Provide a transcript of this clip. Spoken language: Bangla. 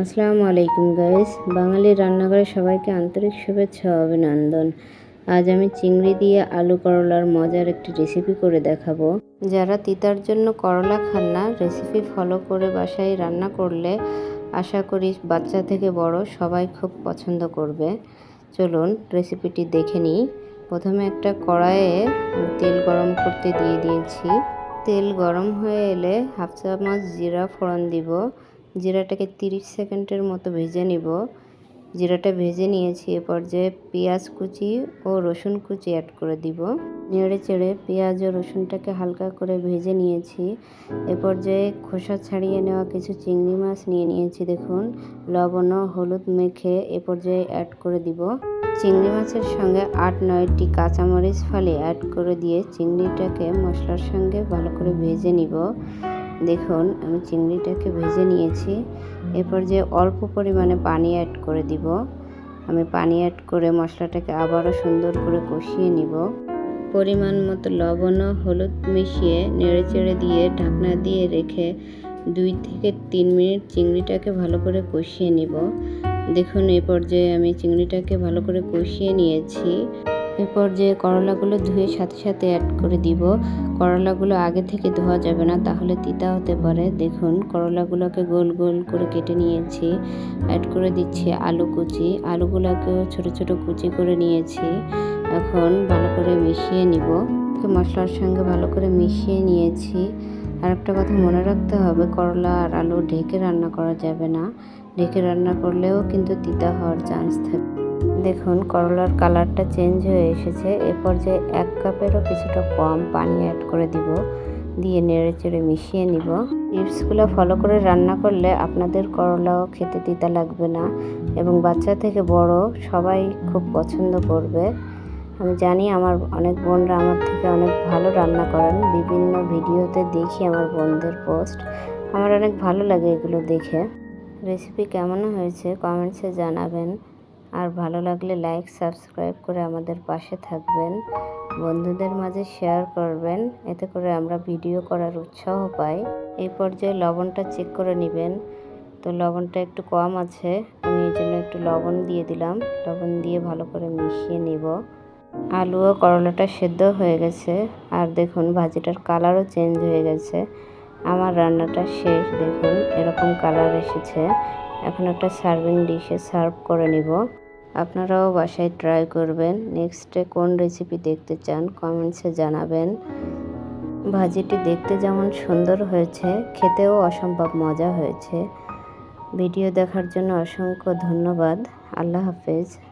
আসসালামু আলাইকুম গাইস। বাঙালি রান্নাঘরে সবাইকে আন্তরিক শুভেচ্ছা অভিনন্দন। আজ আমি চিংড়ি দিয়ে আলু করলার মজার একটি রেসিপি করে দেখাবো। যারা তিতার জন্য করলা খান না রেসিপি ফলো করে বাসায় রান্না করলে আশা করি বাচ্চা থেকে বড় সবাই খুব পছন্দ করবে। চলুন রেসিপিটি দেখে নিই। প্রথমে একটা কড়াইয়ে তেল গরম করতে দিয়ে দিয়েছি। তেল গরম হয়ে এলে হাফ চামচ জিরা ফোড়ন দিব। জিরাটাকে 30 সেকেন্ডের মতো ভেজে নিব। জিরাটা ভেজে নিয়েছি, এ পর্যায়ে পেঁয়াজ কুচি ও রসুন কুচি অ্যাড করে দিব। নেড়ে চেড়ে পেঁয়াজ ও রসুনটাকে হালকা করে ভেজে নিয়েছি। এ পর্যায়ে খোসা ছাড়িয়ে নেওয়া কিছু চিংড়ি মাছ নিয়ে নিয়েছি, দেখুন। লবণ হলুদ মেখে এ পর্যায়ে অ্যাড করে দিব। চিংড়ি মাছের সঙ্গে আট নয়টি কাঁচামরিচ ফালি অ্যাড করে দিয়ে চিংড়িটাকে মশলার সঙ্গে ভালো করে ভেজে নিব। দেখুন, আমি চিংড়িটাকে ভেজে নিয়েছি। এরপর যে অল্প পরিমাণে পানি অ্যাড করে দিব, আমি পানি অ্যাড করে মশলাটাকে আবারও সুন্দর করে কষিয়ে নিব। পরিমাণ মতো লবণ ও হলুদ মিশিয়ে নেড়ে চেড়ে দিয়ে ঢাকনা দিয়ে রেখে দুই থেকে তিন মিনিট চিংড়িটাকে ভালো করে কষিয়ে নিব। দেখুন এ পর্যায়ে আমি চিংড়িটাকে ভালো করে কষিয়ে নিয়েছি এরপর যে করলাগুলো ধুয়ে সাথে সাথে অ্যাড করে দিব, করলাগুলো আগে থেকে ধোয়া যাবে না, তাহলে তিতা হতে পারে। দেখুন, করলাগুলোকে গোল গোল করে কেটে নিয়েছি। অ্যাড করে দিচ্ছি আলু কুচি। আলুগুলোকেও ছোট ছোট কুচি করে নিয়েছি। এখন ভালো করে মিশিয়ে নিব। মশলার সঙ্গে ভালো করে মিশিয়ে নিয়েছি। আর একটা কথা মনে রাখতে হবে, করলা আর আলু ঢেকে রান্না করা যাবে না। ঢেকে রান্না করলেও কিন্তু তিতা হওয়ার চান্স থাকে। দেখুন, করলার কালারটা চেঞ্জ হয়ে এসেছে। এ যে এক কাপেরও কিছুটা কম পানি অ্যাড করে দিব। দিয়ে নেড়ে চেড়ে মিশিয়ে নিব। টিপসগুলো ফলো করে রান্না করলে আপনাদের করলাও খেতে তিতা লাগবে না এবং বাচ্চা থেকে বড় সবাই খুব পছন্দ করবে। আমি জানি আমার অনেক বোনরা আমার থেকে অনেক ভালো রান্না করেন। বিভিন্ন ভিডিওতে দেখি আমার বোনদের পোস্ট। আমার অনেক ভালো লাগে এগুলো দেখে। রেসিপি কেমন হয়েছে কমেন্টসে জানাবেন। আর ভালো লাগলে লাইক সাবস্ক্রাইব করে আমাদের পাশে থাকবেন। বন্ধুদের মাঝে শেয়ার করবেন। এতে করে আমরা ভিডিও করার উৎসাহ পাই। এই পর্যায়ে লবণটা চেক করে নেবেন। তো লবণটা একটু কম আছে। আমি এই জন্য একটু লবণ দিয়ে দিলাম। লবণ দিয়ে ভালো করে মিশিয়ে নিব। আলু ও করলাটা সেদ্ধ হয়ে গেছে। আর দেখুন, ভাজিটার কালারও চেঞ্জ হয়ে গেছে। আমার রান্নাটা শেষ। দেখুন, এরকম কালার এসেছে। এখন একটা সার্ভিং ডিশে সার্ভ করে নিব। আপনারাও বাসায় ট্রাই করবেন। নেক্সটে কোন রেসিপি দেখতে চান কমেন্টসে জানাবেন। ভাজিটি দেখতে যেমন সুন্দর হয়েছে, খেতেও অসম্ভব মজা হয়েছে। ভিডিও দেখার জন্য অসংখ্য ধন্যবাদ। আল্লাহ হাফেজ।